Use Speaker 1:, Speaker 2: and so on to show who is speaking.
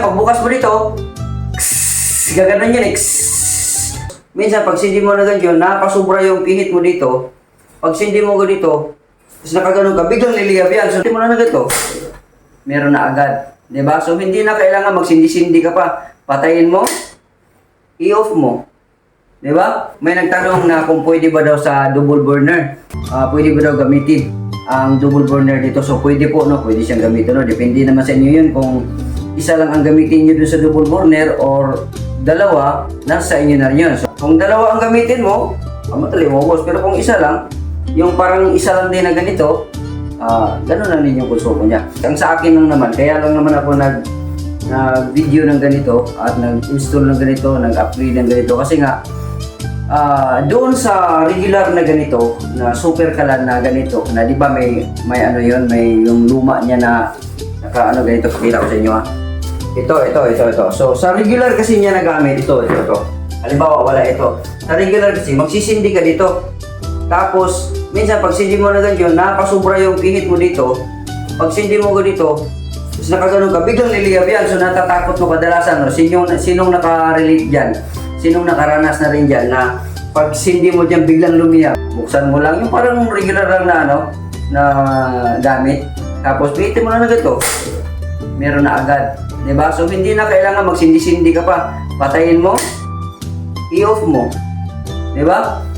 Speaker 1: Pagbukas mo dito, kss, gaganon yun eh. Minsan, pag sindi mo na ganyan, nakakasubra yung pihit mo dito. Pag sindi mo ganito, tapos nakaganon ka, biglang liliyab yan. So, hindi mo na na ganito. Meron na agad. ba? So, hindi na kailangan magsindi-sindi ka pa. Patayin mo, i-off mo. ba? May nagtanong na kung pwede ba daw sa double burner. Ah, pwede ba daw gamitin ang double burner dito. So, pwede po, no? Pwede siyang gamitin, no? Depende naman sa inyo yun kung isa lang ang gamitin nyo dun sa double burner or dalawa, nasa inyo na rin yun. So, kung dalawa ang gamitin mo, ah, madali mo, boss. Pero kung isa lang, yung parang isa lang din na ganito, ah, ganun lang din yung konsumo niya. Ang sa akin lang naman, kaya lang naman ako nag nag-video ng ganito at nag-install ng ganito, nag-upgrade ng ganito kasi nga ah doon sa regular na ganito, na super kalan na ganito, na di ba may may ano yon may yung luma niya na naka ano ganito, pakita ko sa inyo ha. Ito, ito, ito, ito. So sa regular kasi niya nagamit, ito, ito, ito. Halimbawa wala ito. Sa regular kasi, magsisindi ka dito. Tapos, minsan pag sindi mo na ganyan, nakakasubra yung pihit mo dito. Pag sindi mo ko dito, tapos nakaganon ka, biglang liliyab yan. So natatakot mo kadalasan, no? sinong, sinong nakarelate dyan? Sinong nakaranas na rin dyan na pag sindi mo dyan, biglang lumiyab. Buksan mo lang yung parang regular lang na ano, na gamit. Tapos pihitin mo na na ganito. Meron na agad. ba? So hindi na kailangan magsindi-sindi ka pa. Patayin mo, i-off mo. ba?